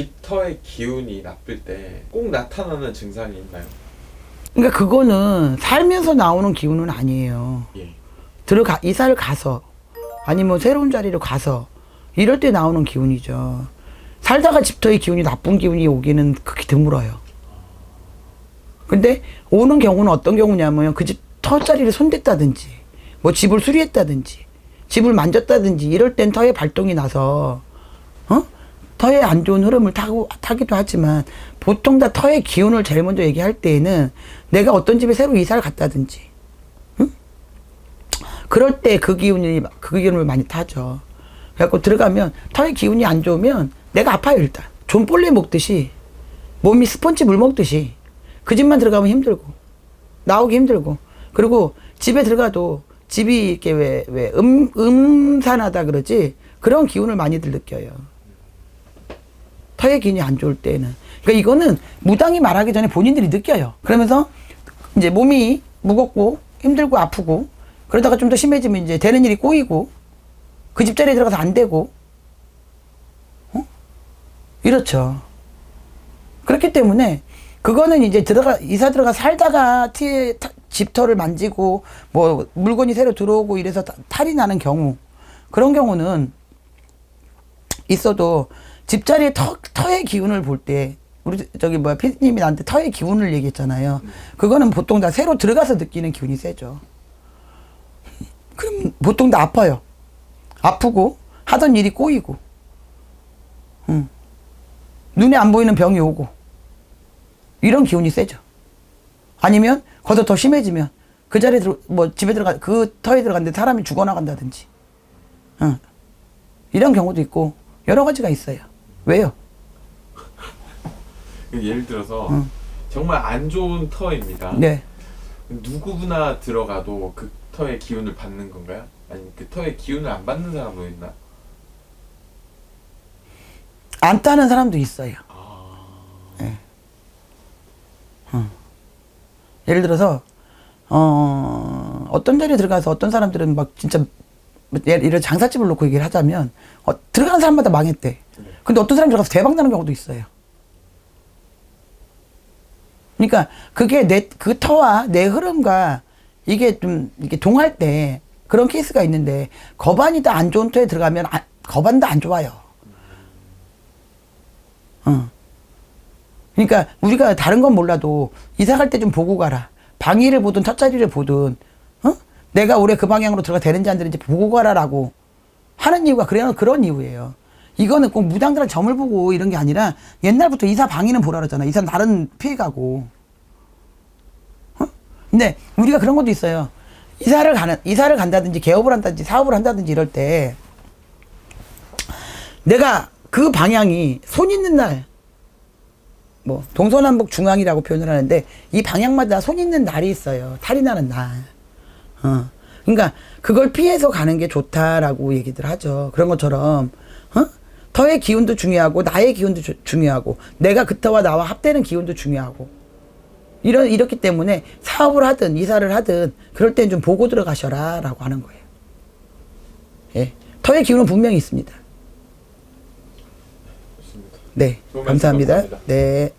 집터의 기운이 나쁠 때 꼭 나타나는 증상이 있나요? 그러니까 그거는 살면서 나오는 기운은 아니에요. 예. 들어가 이사를 가서 아니면 새로운 자리로 가서 이럴 때 나오는 기운이죠. 살다가 집터의 기운이 나쁜 기운이 오기는 극히 드물어요. 근데 오는 경우는 어떤 경우냐면 그 집 터자리를 손댔다든지 뭐 집을 수리했다든지 집을 만졌다든지 이럴 땐 터의 발동이 나서 어? 터의 안 좋은 흐름을 타고 타기도 하지만 보통 다 터의 기운을 제일 먼저 얘기할 때에는 내가 어떤 집에 새로 이사를 갔다든지 그럴 때 그 기운이 그 기운을 많이 타죠. 그래갖고 들어가면 털의 기운이 안 좋으면 내가 아파요 일단. 존볼레 먹듯이 몸이 스펀지 물 먹듯이 그 집만 들어가면 힘들고 나오기 힘들고 그리고 집에 들어가도 집이 이렇게 왜 왜 음 음산하다 그러지 그런 기운을 많이들 느껴요. 터의 기운이 안 좋을 때는. 그러니까 이거는 무당이 말하기 전에 본인들이 느껴요. 그러면서 이제 몸이 무겁고 힘들고 아프고 그러다가 좀 더 심해지면 이제 되는 일이 꼬이고 그 집자리에 들어가서 안 되고 어? 이렇죠. 그렇기 때문에 그거는 이제 들어가 이사 들어가 살다가 티 집터를 만지고 뭐 물건이 새로 들어오고 이래서 타- 탈이 나는 경우 그런 경우는 있어도 집자리에 터, 터의 기운을 볼 때 우리 저기 뭐야 피디님이 나한테 터의 기운을 얘기했잖아요. 그거는 보통 다 새로 들어가서 느끼는 기운이 세죠. 그럼 보통 다 아파요. 아프고 하던 일이 꼬이고, 응. 눈에 안 보이는 병이 오고 이런 기운이 세죠. 아니면 거기서 더 심해지면 그 자리에 들어 뭐 집에 들어가 그 터에 들어갔는데 사람이 죽어나간다든지, 응. 이런 경우도 있고 여러 가지가 있어요. 왜요? 예를 들어서 응. 정말 안 좋은 터입니다. 네. 누구나 들어가도 그 터의 기운을 받는 건가요? 아니면 그 터의 기운을 안 받는 사람도 있나? 안 따는 사람도 있어요. 네. 어. 예를 들어서 어, 어떤 자리에 들어가서 어떤 사람들은 막 진짜 뭐 예를 이런 장사집을 놓고 얘기를 하자면 어, 들어가는 사람마다 망했대. 근데 어떤 사람이 들어가서 대박 나는 경우도 있어요. 그러니까 그게 내 그 터와 내 흐름과 이게 좀 이게 동할 때 그런 케이스가 있는데 거반이 다안 좋은 터에 들어가면 아, 거반도 안 좋아요. 어. 그러니까 우리가 다른 건 몰라도 이사 갈 때 좀 보고 가라. 방위를 보든 텃자리를 보든 어? 내가 올해 그 방향으로 들어가 되는지 안 되는지 보고 가라라고 하는 이유가 그래 그런 이유예요. 이거는 꼭 무당들한 점을 보고 이런 게 아니라 옛날부터 이사 방위는 보라 그러잖아. 이사 날은 피해가고. 어? 근데 우리가 그런 것도 있어요. 이사를 가는 이사를 간다든지 개업을 한다든지 사업을 한다든지 이럴 때 내가 그 방향이 손 있는 날, 뭐, 동서남북 중앙이라고 표현을 하는데, 이 방향마다 손 있는 날이 있어요. 탈이 나는 날. 어. 그러니까, 그걸 피해서 가는 게 좋다라고 얘기들 하죠. 그런 것처럼, 어? 터의 기운도 중요하고, 나의 기운도 주- 중요하고, 내가 그 터와 나와 합되는 기운도 중요하고, 이런, 이렇기 때문에 사업을 하든, 이사를 하든, 그럴 땐 좀 보고 들어가셔라, 라고 하는 거예요. 예. 터의 기운은 분명히 있습니다. 네. 감사합니다. 네.